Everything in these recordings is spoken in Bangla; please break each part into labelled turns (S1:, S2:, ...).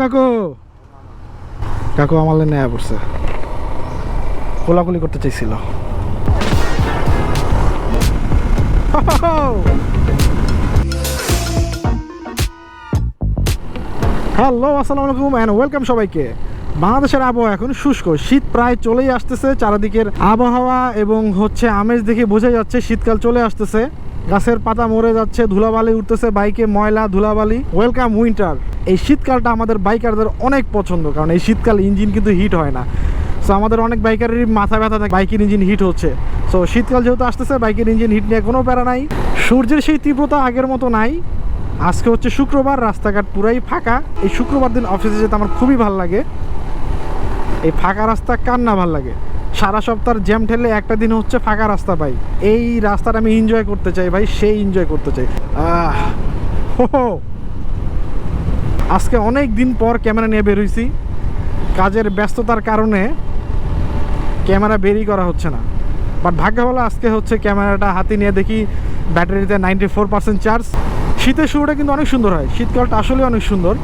S1: কাকু। কাকু আমার নেয়া পড়ছে। কোলাকুলি করতে চাইছিল। হ্যালো, আসসালামু আলাইকুম অ্যান্ড ওয়েলকাম সবাইকে। বাংলাদেশের আবহাওয়া এখন শুষ্ক। শীত প্রায় চলেই আসতেছে চারিদিকের আবহাওয়া এবং হচ্ছে আমেজ দেখে বোঝা যাচ্ছে শীতকাল চলে আসতেছে। গাছের পাতা মরে যাচ্ছে, ধুলাবালি উঠতেছে, বাইকে ময়লা, ধুলাবালি। ওয়েলকাম উইন্টার এই শীতকালটা আমাদের বাইকারদের অনেক পছন্দ, কারণ এই শীতকাল ইঞ্জিন কিন্তু হিট হয় না। সো আমাদের অনেক বাইকারেরই মাথা ব্যথা থাকে, বাইকের ইঞ্জিন হিট হচ্ছে। সো শীতকাল যেহেতু আসতেছে, বাইকের ইঞ্জিন হিট নিয়ে কোনো প্যারা নাই। সূর্যের সেই তীব্রতা আগের মতো নাই। আজকে হচ্ছে শুক্রবার, রাস্তাঘাট পুরাই ফাঁকা। এই শুক্রবার দিন অফিসে যেতে আমার খুবই ভালো লাগে। এই ফাঁকা রাস্তা কার না ভালো লাগে? সারা সপ্তাহ জ্যাম ঠেলে একটা দিন হচ্ছে ফাঁকা রাস্তা পাই। এই রাস্তাটা আমি এনজয় করতে চাই ভাই, সেই এনজয় করতে চাই। আহ হো। আজকে অনেক দিন পর ক্যামেরা নিয়ে বের হয়েছি কাজের ব্যস্ততার কারণে ক্যামেরা বেরি করা হচ্ছে না। বাট ভাগ্য ভালো আজকে হচ্ছে ক্যামেরাটা হাতে নিয়ে দেখি ব্যাটারিতে নাইনটি ফোর পার্সেন্ট চার্জ। শীতের শুরুটা কিন্তু অনেক সুন্দর হয়। শীতকালটা আসলে অনেক সুন্দর।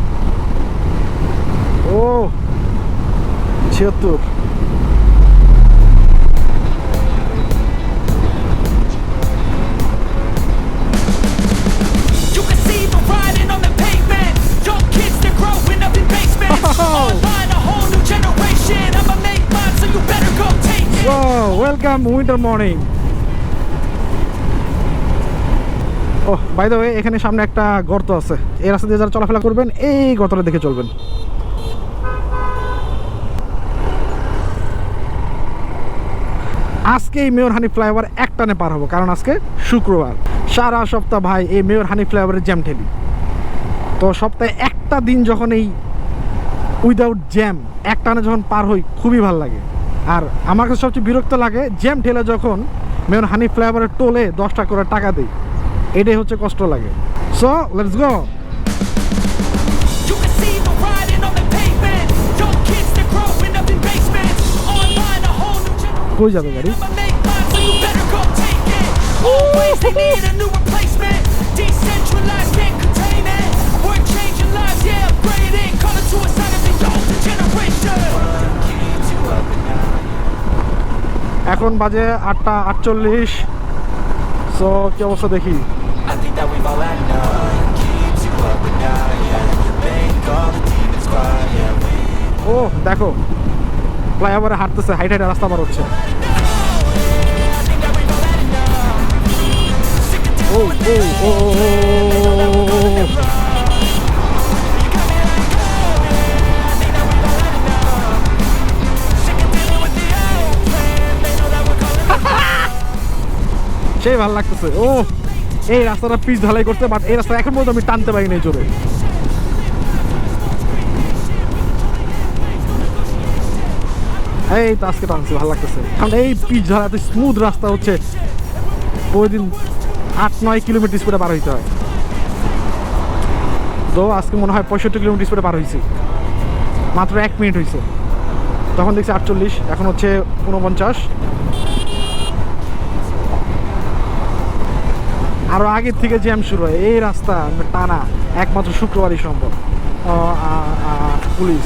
S1: ও, ছিয়াত্তর। ও ওয়েলকাম উইন্টার মর্নিং ও বাই দ্য ওয়ে এখানে সামনে একটা গর্ত আছে। এই রাস্তা দিয়ে যারা চলাফেরা করবেন, এই গর্তটা দেখে চলবেন। আজকে এই মেয়র হানি ফ্লাইওভার একটানে পার হব, কারণ আজকে শুক্রবার। সারা সপ্তাহ ভাই, এই মেয়র হানি ফ্লাইওভারের জ্যাম ঠেলি। তো সপ্তাহে একটা দিন যখন এই উইদাউট জ্যাম একটানে যখন পার হই, খুবই ভালো লাগে। আর আমার কাছে সবচেয়ে বিরক্ত লাগে জ্যাম ঠেলে যখন মেয়র হানি ফ্লাইওভারের টোলে দশটা করে টাকা দিই এটাই হচ্ছে কষ্ট লাগে। So let's go
S2: You can see
S1: এখন বাজে আটটা আটচল্লিশ। সো কি অবস্থা দেখি? ও দেখো। ফ্লাইওভারে হাঁটতেছে হাইট হাইট রাস্তা বার হচ্ছে। ও ও ও ও ও। সেই ভালো লাগতেছে। ও, এই রাস্তাটা পিচ ঢালাই করতে বাট এই রাস্তা এখন পর্যন্ত আমি টানতে পারিনি এই জোরে। এই তো আজকে টানছি, ভালো লাগতেছে। কারণ এই পিচ ঢালা এত স্মুথ রাস্তা হচ্ছে, প্রতিদিন আট, নয় কিলোমিটার স্পিডে পার হইতে হয়। তো আজকে মনে হয় পঁয়ষট্টি কিলোমিটার স্পিডে পার হয়েছি মাত্র এক মিনিট হয়েছে তখন দেখছি আটচল্লিশ, এখন হচ্ছে উনপঞ্চাশ আরও আগের থেকে জ্যাম শুরু হয়। এই রাস্তা টানা একমাত্র শুক্রবারই সম্ভব। পুলিশ।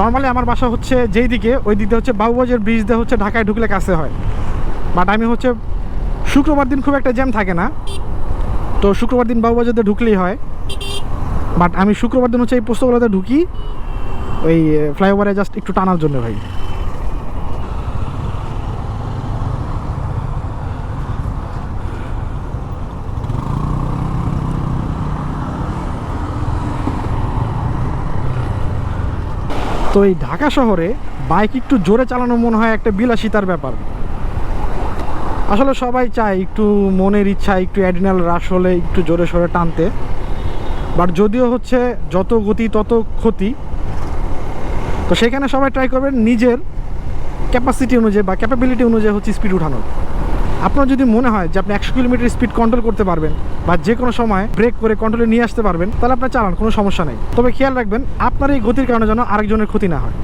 S1: নর্মালি আমার বাসা হচ্ছে যেই দিকে, ওই দিকে হচ্ছে বাবুবাজার ব্রিজ দিয়ে হচ্ছে ঢাকায় ঢুকলে কাছে হয়। বাট আমি হচ্ছে শুক্রবার দিন খুব একটা জ্যাম থাকে না। তো শুক্রবার দিন বাবুবাজার দিয়ে ঢুকলেই হয়। বাট আমি শুক্রবার দিন হচ্ছে এই পুস্তকগুলোতে ঢুকি। ওই ফ্লাইওভারে জাস্ট একটু টানার জন্য ভাই। তো এই ঢাকা শহরে বাইক একটু জোরে চালানো মনে হয় একটা বিলাসিতার ব্যাপার। আসলে সবাই চায় একটু মনের ইচ্ছা, একটু অ্যাডিনাল রাশ হলে একটু জোরে সোরে টানতে। বাট যদিও হচ্ছে যত গতি, তত ক্ষতি। তো সেখানে সবাই ট্রাই করবেন নিজের ক্যাপাসিটি অনুযায়ী বা ক্যাপাবিলিটি অনুযায়ী হচ্ছে স্পিড উঠানোর। আপনার যদি মনে হয় যে আপনি একশো কিলোমিটার স্পিড কন্ট্রোল করতে পারবেন বা যে কোনো সময় ব্রেক করে কন্ট্রোলে নিয়ে আসতে পারবেন, তাহলে আপনার চালান, কোনো সমস্যা নেই। তবে খেয়াল রাখবেন, আপনার এই গতির কারণে যেন আরেকজনের ক্ষতি না হয়।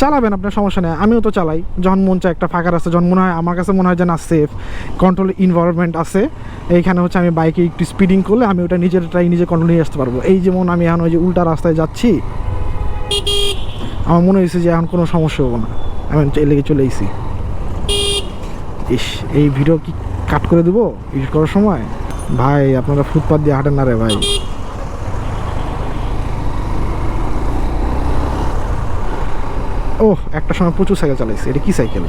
S1: চালাবেন আপনার সমস্যা নেই। আমিও তো চালাই। যখন মন চায় একটা ফাঁকা রাস্তা, যখন মনে হয় আমার কাছে মনে হয় যে না সেফ কন্ট্রোল ইনভারনমেন্ট আছে, এইখানে হচ্ছে আমি বাইকে একটু স্পিডিং করলে আমি ওটা নিজেরটাই নিজে কন্ট্রোল নিয়ে আসতে পারব। এই যেমন আমি এখন ওই যে উল্টা রাস্তায় যাচ্ছি, আমার মনে হয়েছে যে এখন কোনো সমস্যা হব না। আমি লেগে চলে এসেছি ইস, এই ভিডিও কি কাট করে দেবো? এডিট করার সময়? ভাই, আপনারা ফুটপাথ দিয়ে হাঁটেন না রে ভাই। ও একটা সময় প্রচুর সাইকেল চালাইছে। এটা কি সাইকেল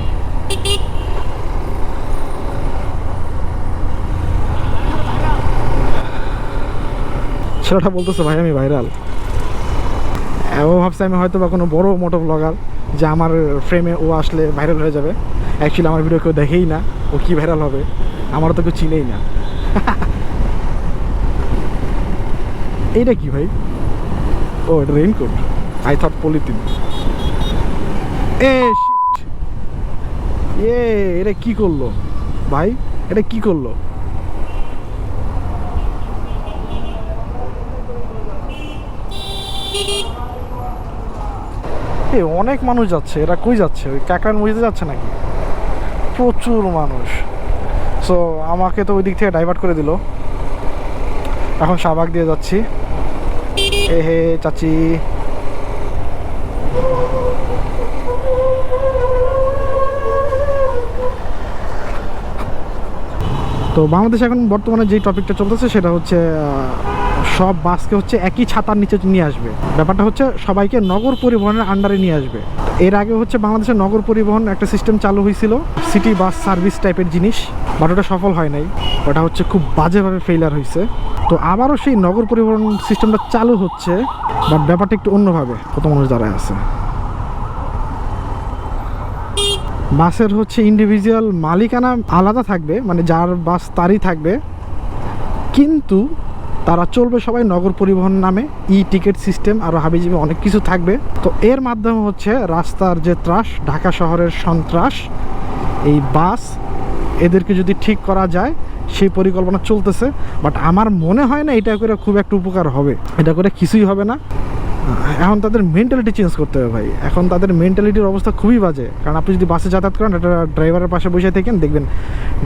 S1: ছেলেটা বলতেছে, ভাই, আমি ভাইরাল ও ভাবছে, আমি হয়তো বা কোনো বড় মোটো ব্লগার যে আমার ফ্রেমে ও আসলে ভাইরাল হয়ে যাবে। অ্যাকচুয়ালি আমার ভিডিও কেউ দেখেই না। ও কি ভাইরাল হবে? আমার তো কেউ চিনেই না। এইটা কি ভাই? ও, এটা রেইনকোট আই থট পলিথিন এ এ, এটা কি করল? ভাই, এটা কি করল? এ, অনেক মানুষ যাচ্ছে। এরা কই যাচ্ছে? ওই কাকরান মসজিদে যাচ্ছে নাকি? প্রচুর মানুষ। সো আমাকে তো ওই দিক থেকে ডাইভার্ট করে দিল। এখন শাহবাগ দিয়ে যাচ্ছি। এ, হে, চাচি। তো বাংলাদেশে এখন বর্তমানে যে টপিকটা চলতেছে সেটা হচ্ছে সব বাসকে হচ্ছে একই ছাতার নিচে নিয়ে আসবে। ব্যাপারটা হচ্ছে সবাইকে নগর পরিবহনের আন্ডারে নিয়ে আসবে। এর আগে হচ্ছে বাংলাদেশের নগর পরিবহন একটা সিস্টেম চালু হয়েছিল সিটি বাস সার্ভিস টাইপের জিনিস বাট ওটা সফল হয় নাই। ওটা হচ্ছে খুব বাজেভাবে ফেইলার হয়েছে। তো আবারও সেই নগর পরিবহন সিস্টেমটা চালু হচ্ছে বাট ব্যাপারটা একটু অন্যভাবে, কত মানুষ দাঁড়ায় আছে। বাসের হচ্ছে ইন্ডিভিজুয়াল মালিকানা আলাদা থাকবে মানে যার বাস তারই থাকবে। কিন্তু তারা চলবে সবাই নগর পরিবহন নামে ই টিকিট সিস্টেম আরও হাবিজিবি অনেক কিছু থাকবে। তো এর মাধ্যমে হচ্ছে রাস্তার যে ত্রাস, ঢাকা শহরের সন্ত্রাস, এই বাস এদেরকে যদি ঠিক করা যায়, সেই পরিকল্পনা চলতেছে। বাট আমার মনে হয় না এটা করে খুব একটা উপকার হবে। এটা করে কিছুই হবে না। এখন তাদের মেন্টালিটি চেঞ্জ করতে হবে ভাই। এখন তাদের মেন্টালিটির অবস্থা খুবই বাজে। কারণ আপনি যদি বাসে যাতায়াত করেন, একটা ড্রাইভারের পাশে বসে থাকেন, দেখবেন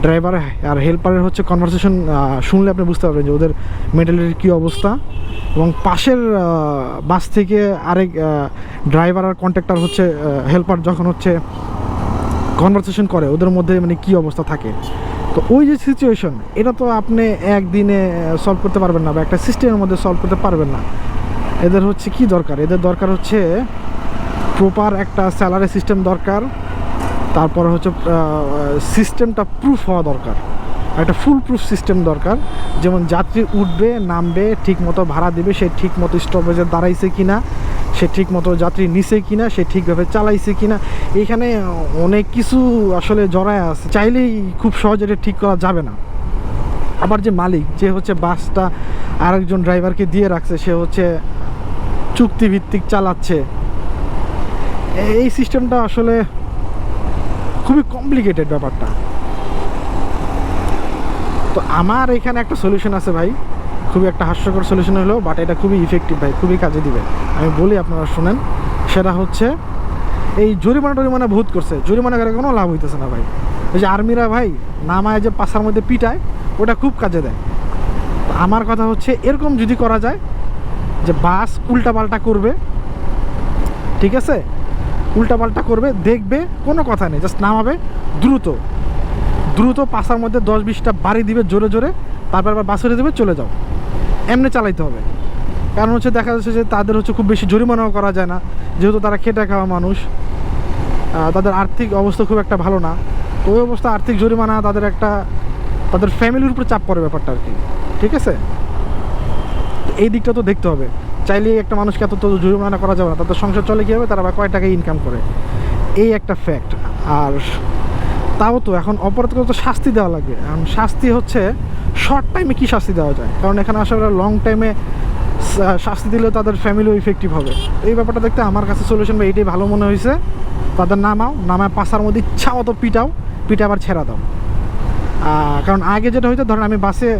S1: ড্রাইভার আর হেল্পারের হচ্ছে কনভারসেশন শুনলে আপনি বুঝতে পারবেন যে ওদের মেন্টালিটির কী অবস্থা। এবং পাশের বাস থেকে আরেক ড্রাইভার আর কন্ট্রাক্টর হচ্ছে হেল্পার যখন হচ্ছে কনভারসেশন করে, ওদের মধ্যে মানে কি অবস্থা থাকে। তো ওই যে সিচুয়েশন এটা তো আপনি একদিনে সলভ করতে পারবেন না বা একটা সিস্টেমের মধ্যে সলভ করতে পারবেন না। এদের হচ্ছে কি দরকার? এদের দরকার হচ্ছে প্রপার একটা স্যালারি সিস্টেম দরকার। তারপরে হচ্ছে সিস্টেমটা প্রুফ হওয়া দরকার। একটা ফুল প্রুফ সিস্টেম দরকার। যেমন যাত্রী উঠবে, নামবে ঠিক মতো ভাড়া দেবে, সে ঠিক মতো স্টপেজে দাঁড়াইছে কি না সে ঠিক মতো যাত্রী নিছে কি না সে ঠিকভাবে চালাইছে কি না এখানে অনেক কিছু আসলে জড়ায় আছে। চাইলেই খুব সহজে এটা ঠিক করা যাবে না। আবার যে মালিক, যে হচ্ছে বাসটা আরেকজন ড্রাইভারকে দিয়ে রাখছে, সে হচ্ছে চুক্তিভিত্তিক চালাচ্ছে। এই সিস্টেমটা আসলে খুবই কমপ্লিকেটেড ব্যাপারটা। তো আমার এখানে একটা সলিউশন আছে ভাই। খুবই একটা হাস্যকর সলিউশন হলো বাট এটা খুবই ইফেক্টিভ ভাই, খুবই কাজে দিবে। আমি বলি আপনারা শোনেন। সেটা হচ্ছে, এই জরিমানা টরিমানা ভূত করছে। জরিমানা করে কোনো লাভ হইতেছে না ভাই। এই যে আর্মিরা ভাই নামায় যে পাশার মধ্যে পিটায়, ওটা খুব কাজে দেয়। আমার কথা হচ্ছে, এরকম যদি করা যায় যে বাস উল্টাপাল্টা করবে, ঠিক আছে? উল্টাপাল্টা করবে, দেখবে, কোনো কথা নেই জাস্ট নামাবে, দ্রুত। দ্রুত পাশার মধ্যে দশ বিশটা বাড়ি দিবে জোরে জোরে, তারপর আবার বাসরে দেবে চলে যাও। এমনি চালাইতে হবে। কারণ হচ্ছে দেখা যাচ্ছে যে তাদের হচ্ছে খুব বেশি জরিমানাও করা যায় না। যেহেতু তারা খেটে খাওয়া মানুষ তাদের আর্থিক অবস্থা খুব একটা ভালো না। তো ওই অবস্থা আর্থিক জরিমানা তাদের একটা, তাদের ফ্যামিলির উপর চাপ পড়ে ব্যাপারটা আর কি। ঠিক আছে? এই দিকটা তো দেখতে হবে। চাইলেই একটা মানুষকে এত তো জরিমানা করা যাবে না। তাদের সংসার চলে কী হবে তারা আবার কয় টাকা ইনকাম করে? এই একটা ফ্যাক্ট আর তাও তো এখন অপরাধ তো শাস্তি দেওয়া লাগে। এখন শাস্তি হচ্ছে শর্ট টাইমে কি শাস্তি দেওয়া যায়? কারণ এখানে আসলে লং টাইমে শাস্তি দিলে তাদের ফ্যামিলিও ইফেক্টিভ হবে। এই ব্যাপারটা দেখতে আমার কাছে সলিউশন বা এইটাই ভালো মনে হয়েছে তাদের নামাও, নামায় পাশার মধ্যে ইচ্ছা মতো পিটাও পিঠে আবার ছেড়া দাও। কারণ আগে যেটা হইতো, ধরেন আমি বাসে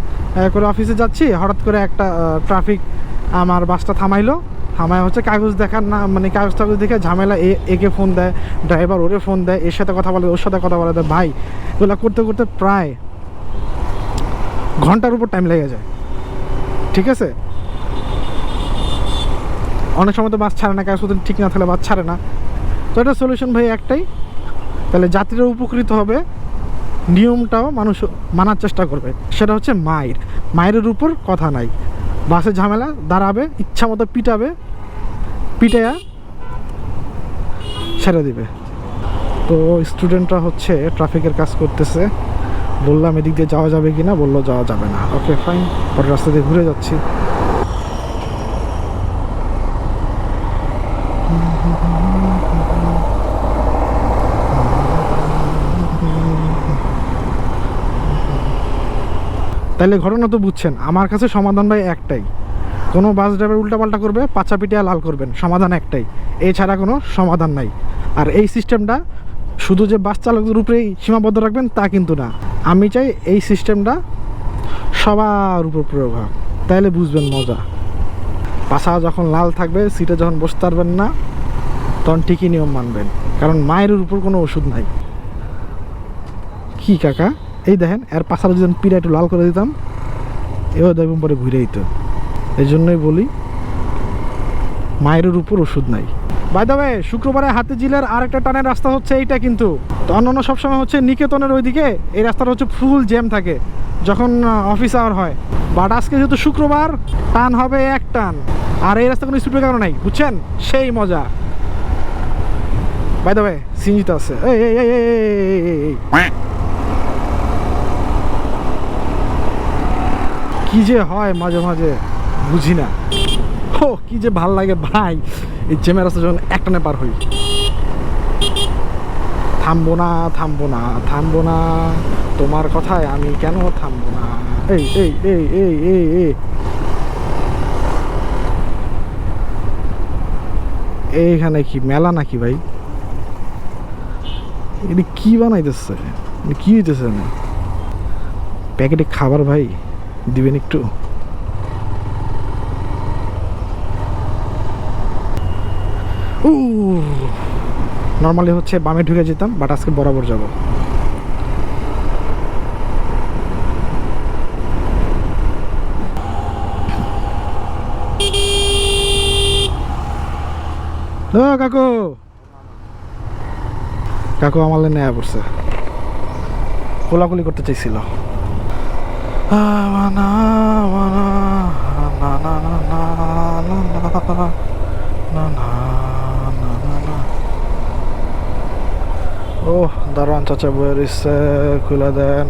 S1: করে অফিসে যাচ্ছি, হঠাৎ করে একটা ট্রাফিক আমার বাসটা থামাইলো। থামায় হচ্ছে কাগজ দেখার না মানে কাগজ টাগজ দেখে ঝামেলা, এ, একে ফোন দেয় ড্রাইভার ওরে ফোন দেয়, এর সাথে কথা বলে, ওর সাথে কথা বলে দেয় ভাই, এগুলো করতে করতে প্রায় ঘণ্টার উপর টাইম লেগে যায়। ঠিক আছে? অনেক সময় তো বাস ছাড়ে না কাগজপত্র ঠিক না থাকলে বাস ছাড়ে না। তো এটা সলিউশন ভাই একটাই। তাহলে যাত্রীরা উপকৃত হবে। নিয়মটাও মানুষ মানার চেষ্টা করবে। সেটা হচ্ছে মায়ের। মায়ের উপর কথা নাই। বাসে ঝামেলা, দাঁড়াবে, ইচ্ছা মতো পিটাবে, পিটাইয়া ছেড়ে দিবে। তো স্টুডেন্টরা হচ্ছে ট্রাফিকের কাজ করতেছে। বললাম এদিক দিয়ে যাওয়া যাবে কি না বলল যাওয়া যাবে না। ওকে ফাইন পরের রাস্তা দিয়ে ঘুরে যাচ্ছি। তাহলে ঘটনা তো বুঝছেন। আমার কাছে সমাধান ভাই একটাই। কোনো বাস ড্রাইভার উল্টাপাল্টা করবে পাচা পিটিয়া লাল করবেন। সমাধান একটাই। এছাড়া কোনো সমাধান নাই। আর এই সিস্টেমটা শুধু যে বাস চালকদের উপরেই সীমাবদ্ধ রাখবেন, তা কিন্তু না। আমি চাই এই সিস্টেমটা সবার উপর প্রয়োগ হয়। তাহলে বুঝবেন মজা। পাশা যখন লাল থাকবে সিটে যখন বসতে পারবেন না, তখন ঠিকই নিয়ম মানবেন। কারণ মায়ের উপর কোনো ওষুধ নাই। কি কাকা? এই দেখেন এর পাশাটা যদি পিড়া একটু লাল করে দিতাম এও দেখবেন পরে ঘুরে দিত এই জন্যই বলি মায়ের উপর ওষুধ নাই। বাই দ্য ওয়ে শুক্রবারে হাতে জিলের আরেকটা টানের রাস্তা হচ্ছে এইটা কিন্তু। তো অন্যান্য সবসময় হচ্ছে নিকেতনের ওইদিকে এই রাস্তাটা হচ্ছে ফুল জ্যাম থাকে যখন অফিস আওয়ার হয়। বাট আজকে যেহেতু শুক্রবার টান হবে এক টান। আর এই রাস্তা কোনো স্পিড ব্রেকারও নাই বুঝছেন? সেই মজা। বাই দ্য ওয়ে সিঞ্জিত আছে। এই এই এই এই, এই, এই, এই কি যে হয় মাঝে মাঝে, বুঝি না। ও কি যে ভালো লাগে ভাই। এই জেমের রাস্তা যখন একটানে পার হই। থামবো না থামবো না থামবো না। তোমার কথায় আমি কেন থামবো না? এই এই এই এই এই এই। এইখানে কি মেলা নাকি ভাই? এটা কি বানাইতেছে? কি হইতেছে না প্যাকেটে খাবার ভাই। দিবেন একটু? নর্মালি হচ্ছে বামে ঢুকে যেতাম বাট আজকে বরাবর যাব। ও, কাকু! কাকু আমার নেয়া পড়ছে। কোলাকুলি করতে চাইছিল। ও দারোয়ান চাচা বইয়ের ইচ্ছে খুলে দেন